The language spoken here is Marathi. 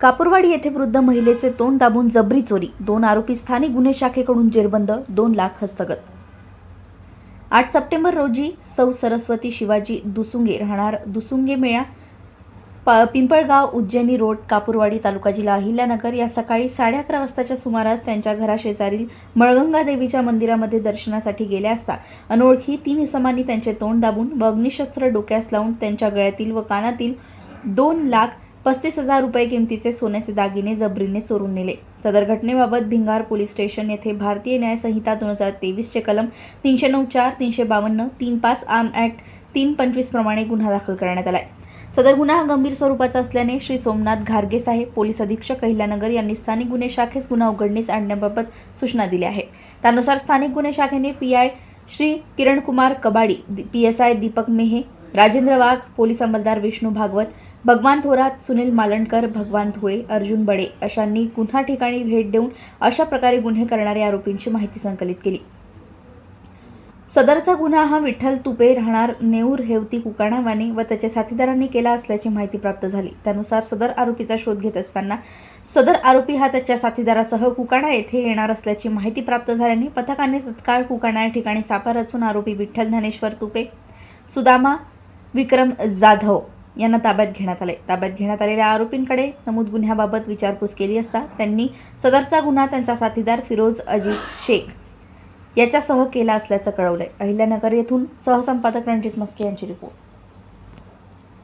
कापूरवाडी येथे वृद्ध महिलेचे तोंड दाबून जबरी चोरी. दोन आरोपी स्थानिक गुन्हे शाखेकडून जेरबंद दोन लाख हस्तगत. आठ सप्टेंबर रोजी सौ सरस्वती शिवाजी दुसुंगे राहणार दुसुंगे मेळा प पिंपळगाव उज्जैनी रोड कापूरवाडी तालुका जिल्हा अहिल्यानगर. या सकाळी साडे अकरा वाजताच्या सुमारास त्यांच्या घराशेजारील मळगंगा देवीच्या मंदिरामध्ये दर्शनासाठी गेल्या असता अनोळखी तीन इसमांनी त्यांचे तोंड दाबून व अग्निशस्त्र डोक्यास लावून त्यांच्या गळ्यातील व कानातील दोन लाख पस्तीस हजार रुपये किमतीचे सोन्याचे दागिने जबरीने चोरून नेले. सदर घटनेबाबत भिंगार पोलीस स्टेशन येथे भारतीय न्यायसंहिता दोन हजार तेवीसचे कलम तीनशे नऊ चार तीनशे बावन्न तीन पाच आर्म ॲक्ट तीन पंचवीस प्रमाणे गुन्हा दाखल करण्यात आलाय. सदर गुन्हा हा गंभीर स्वरूपाचा असल्याने श्री सोमनाथ घारगे साहेब पोलीस अधीक्षक अहिल्यानगर यांनी स्थानिक गुन्हे शाखेस गुन्हा उघडणीस आणण्याबाबत सूचना दिल्या आहेत. त्यानुसार स्थानिक गुन्हे शाखेने P I Shri Kirankumar Kabadi P S I Deepak Mehe Rajendra Wagh police अंमलदार Vishnu Bhagwat Bhagwan Thorat Sunil Malankar भगवान धुळे अर्जुन बडे अशांनी गुन्हा ठिकाणी भेट देऊन अशा प्रकारे गुन्हे करणाऱ्या आरोपींची माहिती संकलित केली. सदरचा गुन्हा हा विठ्ठल तुपे राहणार नेऊर हेवती कुकाणावाने व त्याच्या साथीदारांनी केला असल्याची माहिती प्राप्त झाली. त्यानुसार सदर आरोपीचा शोध घेत असताना सदर आरोपी हा त्याच्या साथीदारासह कुकाणा येथे येणार असल्याची माहिती प्राप्त झाल्याने पथकाने तत्काळ कुकाणा या ठिकाणी सापा रचून आरोपी विठ्ठल ज्ञानेश्वर तुपे सुदामा विक्रम जाधव यांना ताब्यात घेण्यात आले. ताब्यात घेण्यात आलेल्या आरोपींकडे नमूद गुन्ह्याबाबत विचारपूस केली असता त्यांनी सदरचा गुन्हा त्यांचा साथीदार फिरोज अजित शेख याच्यासह केला असल्याचं कळवलंय. अहिल्यानगर येथून सहसंपादक रणजित मस्के यांची रिपोर्ट.